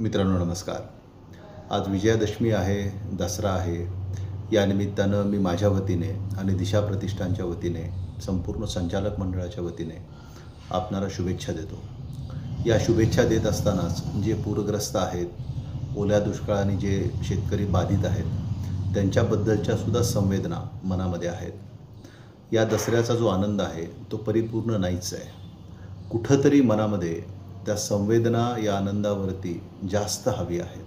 मित्रांनो नमस्कार. आज विजयादशमी आहे दसरा आहे. या निमित्तानं मी माझ्या वतीने आणि दिशा प्रतिष्ठानच्या वतीने संपूर्ण संचालक मंडळाच्या वतीने आपणाला शुभेच्छा देतो. या शुभेच्छा देत असतानाच जे पूरग्रस्त आहेत ओल्या दुष्काळाने जे शेतकरी बाधित आहेत त्यांच्याबद्दलच्या सुद्धा संवेदना मनामध्ये आहेत. या दसऱ्याचा जो आनंद आहे तो परिपूर्ण नाहीच आहे. कुठंतरी मनामध्ये त्या संवेदना या आनंदावरती जास्त हवी आहेत.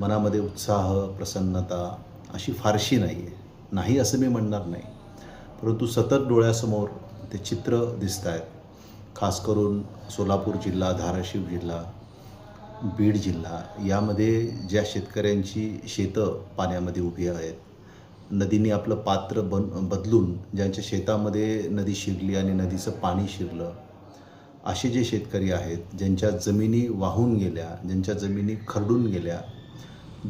मनामध्ये उत्साह प्रसन्नता अशी फारशी नाही आहे नाही असं मी म्हणणार नाही. परंतु सतत डोळ्यासमोर ते चित्र दिसत आहेत खास करून सोलापूर जिल्हा धाराशिव जिल्हा बीड जिल्हा यामध्ये ज्या शेतकऱ्यांची शेतं पाण्यामध्ये उभी आहेत. नदीने आपलं पात्र बन बदलून ज्यांच्या शेतामध्ये नदी शिरली आणि नदीचं पाणी शिरलं असे जे शेतकरी आहेत ज्यांच्या जमिनी वाहून गेल्या ज्यांच्या जमिनी खरडून गेल्या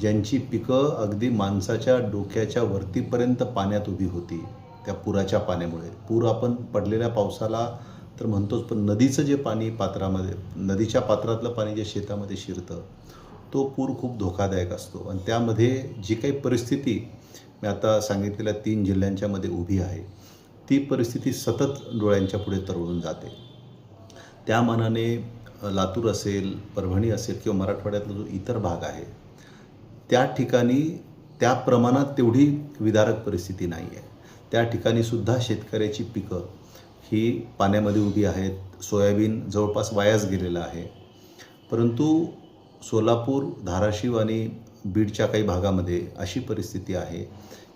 ज्यांची पिकं अगदी माणसाच्या डोक्याच्या वरतीपर्यंत पाण्यात उभी होती त्या पुराच्या पाण्यामुळे. पूर आपण पडलेल्या पावसाला तर म्हणतोच पण नदीचं जे पाणी पात्रामध्ये नदीच्या पात्रातलं पाणी जे शेतामध्ये शिरतं तो पूर खूप धोकादायक असतो. आणि त्यामध्ये जी काही परिस्थिती मी आता सांगितलेल्या तीन जिल्ह्यांच्यामध्ये उभी आहे ती परिस्थिती सतत डोळ्यांच्या पुढे तरळून जाते. त्या मानाने लातूर असेल परभणी असेल किंवा मराठवाड्यातला जो इतर भाग आहे त्या ठिकाणी त्या प्रमाणात तेवढी विदारक परिस्थिती नाही आहे. त्या ठिकाणी सुद्धा शेतकऱ्याची पिकं ही पाण्यामध्ये उभी आहेत. सोयाबीन जवळपास वायाच गेलेलं आहे. परंतु सोलापूर धाराशिव आणि बीडच्या काही भागामध्ये अशी परिस्थिती आहे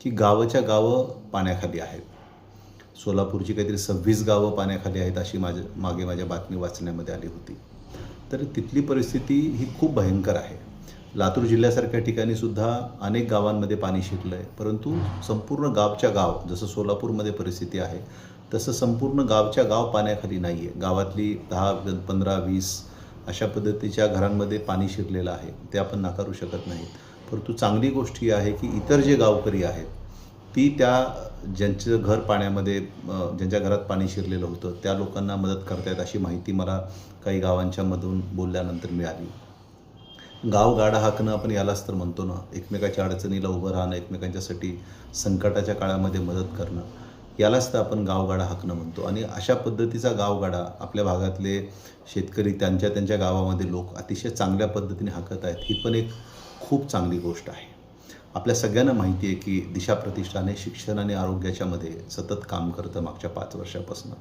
की गावच्या गावं पाण्याखाली आहेत. सोलापूरची काहीतरी सव्वीस गावं पाण्याखाली आहेत अशी माझ्या मागे माझ्या बातमी वाचण्यामध्ये आली होती. तर तिथली परिस्थिती ही खूप भयंकर आहे. लातूर जिल्ह्यासारख्या ठिकाणी सुद्धा अनेक गावांमध्ये पाणी शिरलं आहे परंतु संपूर्ण गावच्या गाव जसं सोलापूरमध्ये परिस्थिती आहे तसं संपूर्ण गावच्या गाव पाण्याखाली नाही आहे गावातली दहा पंधरा वीस अशा पद्धतीच्या घरांमध्ये पाणी शिरलेलं आहे. ते आपण नाकारू शकत नाहीत. परंतु चांगली गोष्ट ही आहे की इतर जे गावकरी आहेत ती त्या ज्यांचं घर पाण्यामध्ये ज्यांच्या घरात पाणी शिरलेलं होतं त्या लोकांना मदत करतायत अशी माहिती मला काही गावांच्यामधून बोलल्यानंतर मिळाली. गाव गाडा हाकणं आपण यालाच तर म्हणतो ना एकमेकाच्या अडचणीला उभं राहणं एकमेकांच्यासाठी संकटाच्या काळामध्ये मदत करणं यालाच तर आपण गावगाडा हाकणं म्हणतो. आणि अशा पद्धतीचा गावगाडा आपल्या भागातले शेतकरी त्यांच्या त्यांच्या गावामध्ये लोक अतिशय चांगल्या पद्धतीने हाकत आहेत ही पण एक खूप चांगली गोष्ट आहे. आपल्या सगळ्यांना माहिती आहे की दिशा प्रतिष्ठाने हे शिक्षण आणि आरोग्याच्यामध्ये सतत काम करतं मागच्या पाच वर्षापासून.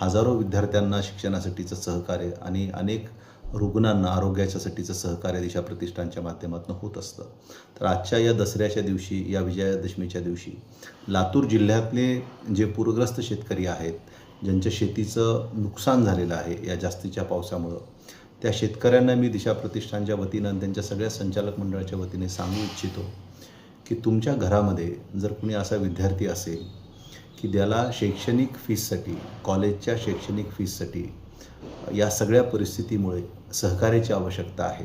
हजारो विद्यार्थ्यांना शिक्षणासाठीचं सहकार्य आणि अनेक रुग्णांना आरोग्याच्यासाठीचं सहकार्य दिशा प्रतिष्ठानच्या माध्यमातून होत असतं. तर आजच्या या दसऱ्याच्या दिवशी या विजयादशमीच्या दिवशी लातूर जिल्ह्यातले जे पूरग्रस्त शेतकरी आहेत ज्यांच्या शेतीचं नुकसान झालेलं आहे या जास्तीच्या पावसामुळं त्या शेतकऱ्यांना मी दिशा प्रतिष्ठानच्या वतीनं आणि त्यांच्या सगळ्या संचालक मंडळाच्या वतीने सांगू इच्छितो की तुमच्या घरामध्ये जर कुणी असा विद्यार्थी असेल की त्याला शैक्षणिक फीससाठी कॉलेजच्या शैक्षणिक फीससाठी या सगळ्या परिस्थितीमुळे सहकार्याची आवश्यकता आहे.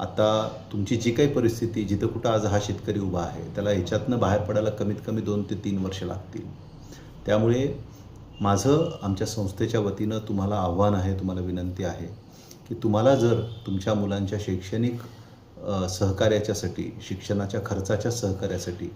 आता तुमची जी काही परिस्थिती जिथं कुठं आज हा शेतकरी उभा आहे त्याला ह्याच्यातनं बाहेर पडायला कमीत कमी दोन ते तीन वर्ष लागतील. त्यामुळे माझं आमच्या संस्थेच्या वतीनं तुम्हाला आव्हान आहे तुम्हाला विनंती आहे की तुम्हाला जर तुमच्या मुलांच्या शैक्षणिक सहकार्याच्यासाठी शिक्षणाच्या खर्चाच्या सहकार्यासाठी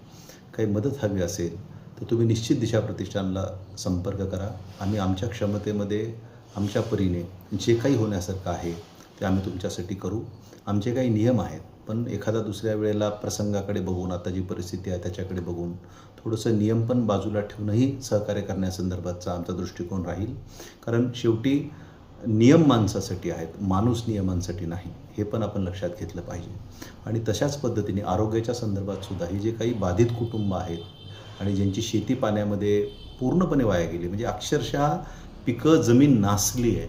काही मदत हवी असेल तर तुम्ही निश्चित दिशा प्रतिष्ठानला संपर्क करा आम्ही आमच्या क्षमतेमध्ये आमच्या परीने जे काही होण्यासारखं आहे ते आम्ही तुमच्यासाठी करू. आमचे काही नियम आहेत पण एखादा दुसऱ्या वेळेला प्रसंगाकडे बघून आता जी परिस्थिती आहे त्याच्याकडे बघून थोडंसं नियम पण बाजूला ठेवूनही सहकार्य करण्यासंदर्भातचा आमचा दृष्टिकोन राहील. कारण शेवटी नियम माणसासाठी आहेत माणूस नियमांसाठी नाही हे पण आपण लक्षात घेतलं पाहिजे. आणि तशाच पद्धतीने आरोग्याच्या संदर्भात सुद्धा ही जे काही बाधित कुटुंब आहेत आणि ज्यांची शेती पाण्यामध्ये पूर्णपणे वाया गेली म्हणजे अक्षरशः पिकं जमीन नासली आहे.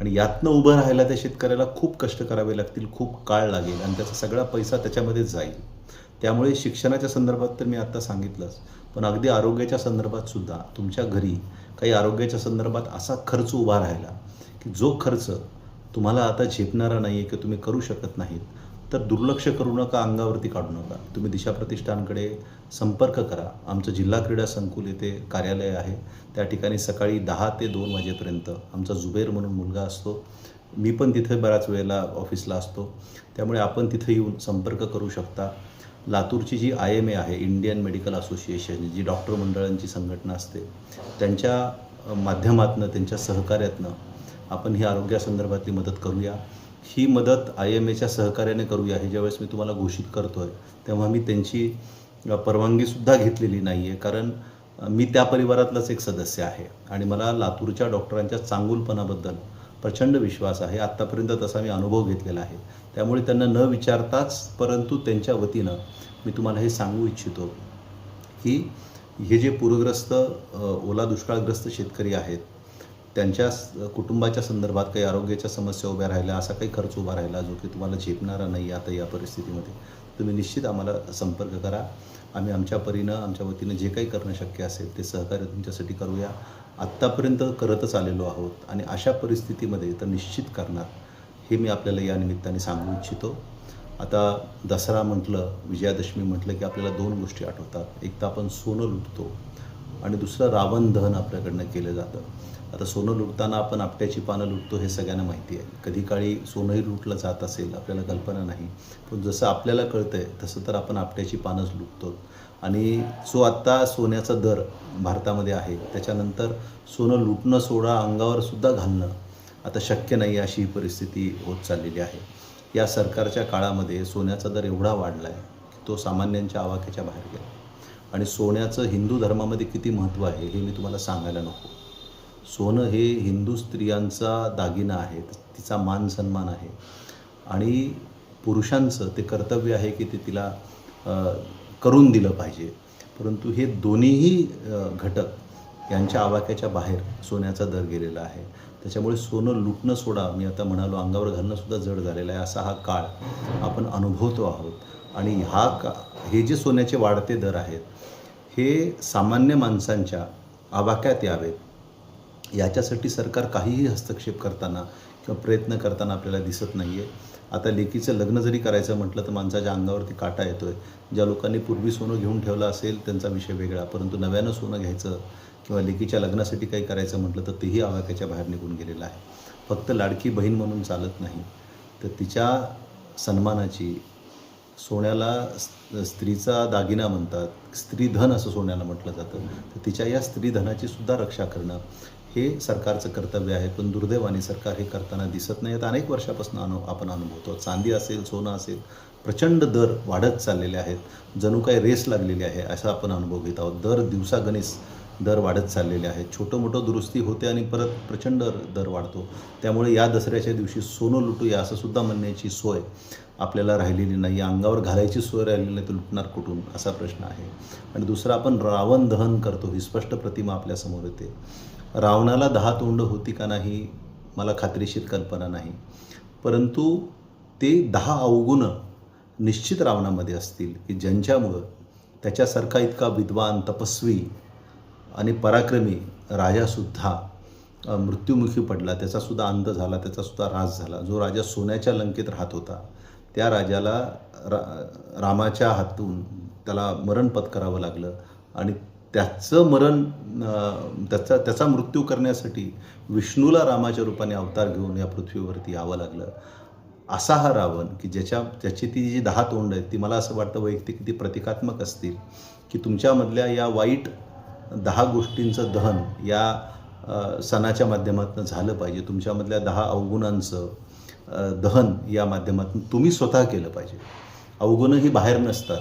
आणि यातनं उभं राहायला त्या शेतकऱ्याला खूप कष्ट करावे लागतील खूप काळ लागेल आणि त्याचा सगळा पैसा त्याच्यामध्येच जाईल. त्यामुळे शिक्षणाच्या संदर्भात तर मी आत्ता सांगितलंच पण अगदी आरोग्याच्या संदर्भात सुद्धा तुमच्या घरी काही आरोग्याच्या संदर्भात असा खर्च उभा राहिला की जो खर्च तुम्हाला आता झेपणारा नाही आहे की तुम्ही करू शकत नाहीत तर दुर्लक्ष करू नका अंगावरती काढू नका. तुम्ही दिशा प्रतिष्ठानकडे संपर्क करा. आमचं जिल्हा क्रीडा संकुल येथे कार्यालय आहे. त्या ठिकाणी सकाळी दहा ते दोन वाजेपर्यंत आमचा जुबेर म्हणून मुलगा असतो. मी पण तिथे बऱ्याच वेळेला ऑफिसला असतो. त्यामुळे आपण तिथे येऊन संपर्क करू शकता. लातूरची जी आय एम ए आहे इंडियन मेडिकल असोसिएशन जी डॉक्टर मंडळांची संघटना असते त्यांच्या माध्यमातनं त्यांच्या सहकार्यातनं आपण ही आरोग्यासंदर्भातली मदत करूया. ही मदत आय एम एच्या सहकार्याने करूया हे ज्यावेळेस मी तुम्हाला घोषित करतो आहे तेव्हा मी त्यांची परवानगीसुद्धा घेतलेली नाही आहे कारण मी त्या परिवारातलाच एक सदस्य आहे. आणि मला लातूरच्या डॉक्टरांच्या चांगुलपणाबद्दल प्रचंड विश्वास आहे. आत्तापर्यंत तसा मी अनुभव घेतलेला आहे. त्यामुळे त्यांना न विचारताच परंतु त्यांच्या वतीनं मी तुम्हाला हे सांगू इच्छितो की हे जे पूरग्रस्त ओला दुष्काळग्रस्त शेतकरी आहेत त्यांच्या कुटुंबाच्या संदर्भात काही आरोग्याच्या समस्या उभ्या राहिल्या असा काही खर्च उभा राहिला जो की तुम्हाला झेपणारा नाही आता या परिस्थितीमध्ये. तुम्ही निश्चित आम्हाला संपर्क करा. आम्ही आमच्या परीनं आमच्या वतीनं जे काही करणं शक्य असेल ते सहकार्य तुमच्यासाठी करूया. आत्तापर्यंत करतच आलेलो आहोत आणि अशा परिस्थितीमध्ये तर निश्चित करणार हे मी आपल्याला या निमित्ताने सांगू इच्छितो. आता दसरा म्हटलं विजयादशमी म्हटलं की आपल्याला दोन गोष्टी आठवतात. एक तर आपण सोनं लुटतो आणि दुसरं रावण दहन आपल्याकडनं केलं जातं. आता सोनं लुटताना आपण आपट्याची पानं लुटतो हे सगळ्यांना माहिती आहे. कधी काळी सोनंही लुटलं जात असेल आपल्याला कल्पना नाही. पण जसं आपल्याला कळतं आहे तसं तर आपण आपट्याची पानंच लुटतो आणि जो आत्ता सोन्याचा दर भारतामध्ये आहे. त्याच्यानंतर सोनं लुटणं सोडा अंगावर सुद्धा घालणं आता शक्य नाही अशी ही परिस्थिती होत चाललेली आहे. या सरकारच्या काळामध्ये सोन्याचा दर एवढा वाढला आहे की तो सामान्यांच्या आवाक्याच्या बाहेर गेला. आणि सोन्याचं हिंदू धर्मामध्ये किती महत्त्व आहे हे मी तुम्हाला सांगायला नको. सोनं हे हिंदू स्त्रियांचा दागिना आहे तिचा मान सन्मान आहे. आणि पुरुषांचं ते कर्तव्य आहे की ते तिला करून दिलं पाहिजे. परंतु हे दोन्हीही घटक यांच्या आवाक्याच्या बाहेर सोन्याचा दर गेलेला आहे. त्याच्यामुळे सोनं लुटणं सोडा मी आता म्हणालो अंगावर घालणं सुद्धा जड झालेलं आहे असा हा काळ आपण अनुभवतो आहोत. आणि हा का हे जे सोन्याचे वाढते दर आहेत हे सामान्य माणसांच्या आवाक्यात यावेत. याच्यासाठी सरकार काहीही हस्तक्षेप करताना किंवा प्रयत्न करताना आपल्याला दिसत नाही आहे आता लेकीचं लग्न जरी करायचं म्हटलं तर माणसाच्या अंगावरती काटा येतो आहे ज्या लोकांनी पूर्वी सोनं घेऊन ठेवलं असेल त्यांचा विषय वेगळा. परंतु नव्यानं सोनं घ्यायचं किंवा लेकीच्या लग्नासाठी काही करायचं म्हटलं तर तेही आवाक्याच्या बाहेर निघून गेलेलं आहे. फक्त लाडकी बहीण म्हणून चालत नाही. तर तिच्या सन्मानाची सोन्याला स्त्रीचा दागिना म्हणतात स्त्रीधन असं सोन्याला म्हटलं जातं. तर तिच्या या स्त्रीधनाची सुद्धा रक्षा करणं हे सरकारचं कर्तव्य आहे. पण दुर्दैवाने सरकार हे करताना दिसत नाही. आता अनेक वर्षापासून अनु आपण अनुभवतो. चांदी असेल सोनं असेल प्रचंड दर वाढत चाललेले आहेत. जणू काही रेस लागलेली आहे असा आपण अनुभव घेत आहोत. दर दिवसागणिक दर वाढत चाललेले आहेत. छोटं मोठं दुरुस्ती होते आणि परत प्रचंड दर वाढतो. त्यामुळे या दसऱ्याच्या दिवशी सोनं लुटूया असं सुद्धा म्हणण्याची सोय आपल्याला राहिलेली नाही. अंगावर घालायची सोय राहिलेली नाही तर लुटणार कुठून? असा प्रश्न आहे. आणि दुसरं आपण रावण दहन करतो ही स्पष्ट प्रतिमा आपल्यासमोर येते. रावणाला दहा तोंड होती का नाही? मला खात्रीशीर कल्पना नाही. परंतु ते दहा अवगुण निश्चित रावणामध्ये असतील की ज्यांच्यामुळं त्याच्यासारखा इतका विद्वान तपस्वी आणि पराक्रमी राजासुद्धा मृत्युमुखी पडला. त्याचासुद्धा अंत झाला त्याचासुद्धा राज झाला. जो राजा सोन्याच्या लंकेत राहत होता त्या राजाला रा रामाच्या हातून त्याला मरण पत्करावं लागलं आणि त्याचं मरण त्याचा त्याचा मृत्यू करण्यासाठी विष्णूला रामाच्या रूपाने अवतार घेऊन या पृथ्वीवरती यावं लागलं. असा हा रावण की ज्याच्या त्याची ती जी दहा तोंड आहेत ती मला असं वाटतं वैयक्तिक ती प्रतिकात्मक असतील की तुमच्यामधल्या या वाईट दहा गोष्टींचं दहन या सणाच्या माध्यमातून झालं पाहिजे. तुमच्यामधल्या दहा अवगुणांचं दहन या माध्यमातून तुम्ही स्वतः केलं पाहिजे. अवगुणं ही बाहेर नसतात.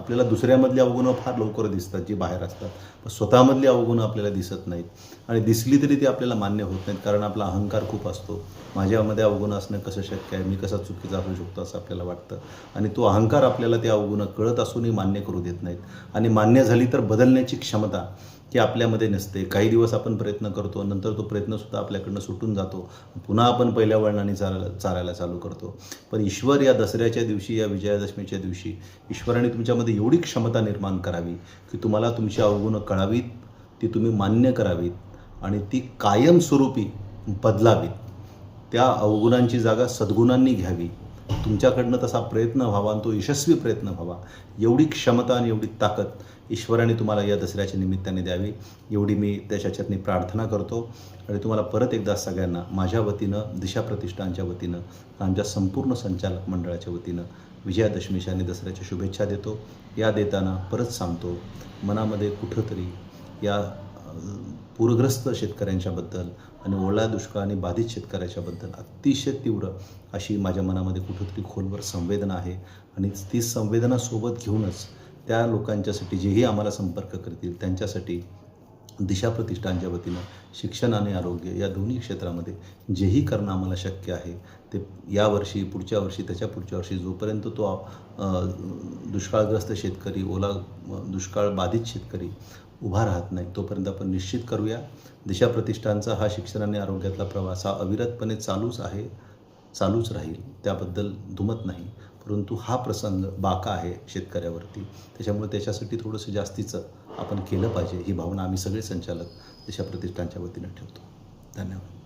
आपल्याला दुसऱ्यामधली अवगुणं फार लवकर दिसतात जी बाहेर असतात. पण स्वतःमधली अवगुणं आपल्याला दिसत नाहीत. आणि दिसली तरी ती आपल्याला मान्य होत नाहीत कारण आपला अहंकार खूप असतो. माझ्यामध्ये अवगुण असणं कसं शक्य आहे? मी कसा चुकीचा असू शकतो असं आपल्याला वाटतं. आणि तो अहंकार आपल्याला ते अवगुणं कळत असूनही मान्य करू देत नाहीत. आणि मान्य झाली तर बदलण्याची क्षमता की आपल्यामध्ये नसते. काही दिवस आपण प्रयत्न करतो नंतर तो प्रयत्नसुद्धा आपल्याकडनं सुटून जातो. पुन्हा आपण पहिल्या वळणाने चालायला चालायला चालू करतो. पण ईश्वर या दसऱ्याच्या दिवशी या विजयादशमीच्या दिवशी ईश्वराने तुमच्यामध्ये एवढी क्षमता निर्माण करावी की तुम्हाला तुमची अवगुणं कळावीत ती तुम्ही मान्य करावीत आणि ती कायमस्वरूपी बदलावीत. त्या अवगुणांची जागा सद्गुणांनी घ्यावी. तुमच्याकडनं तसा प्रयत्न व्हावा आणि तो यशस्वी प्रयत्न व्हावा. एवढी क्षमता आणि एवढी ताकद ईश्वराने तुम्हाला या दसऱ्याच्या निमित्ताने द्यावी. एवढी मी त्याच्या प्रार्थना करतो आणि तुम्हाला परत एकदा सगळ्यांना माझ्या वतीनं दिशा प्रतिष्ठानच्या वतीनं आमच्या संपूर्ण संचालक मंडळाच्या वतीनं विजयादशमीच्या आणि दसऱ्याच्या शुभेच्छा देतो. या देताना परत सांगतो मनामध्ये कुठंतरी या पूरग्रस्त शेतकऱ्यांच्याबद्दल आणि ओला दुष्काळ आणि बाधित शेतकऱ्याच्याबद्दल अतिशय तीव्र अशी माझ्या मनामध्ये कुठंतरी खोलवर संवेदना आहे. आणि ती संवेदना सोबत घेऊनच त्या लोकांच्यासाठी जेही आम्हाला संपर्क करतील त्यांच्यासाठी दिशा प्रतिष्ठानच्या वतीनं शिक्षण आणि आरोग्य या दोन्ही क्षेत्रामध्ये जेही करणं आम्हाला शक्य आहे ते यावर्षी पुढच्या वर्षी त्याच्या पुढच्या वर्षी जोपर्यंत तो दुष्काळग्रस्त शेतकरी ओला दुष्काळ बाधित शेतकरी उभा राहत नाही. तोपर्यंत आपण निश्चित करूया दिशा प्रतिष्ठानचा हा शिक्षण आणि आरोग्यातला प्रवास हा अविरतपणे चालूच आहे चालूच राहील त्याबद्दल दुमत नाही. परंतु हा प्रसंग बाका आहे शेतकऱ्यावरती. त्याच्यामुळे त्याच्यासाठी थोडंसं जास्तीचं आपण केलं पाहिजे ही भावना आम्ही सगळे संचालक दिशा प्रतिष्ठानच्या वतीनं ठेवतो. धन्यवाद.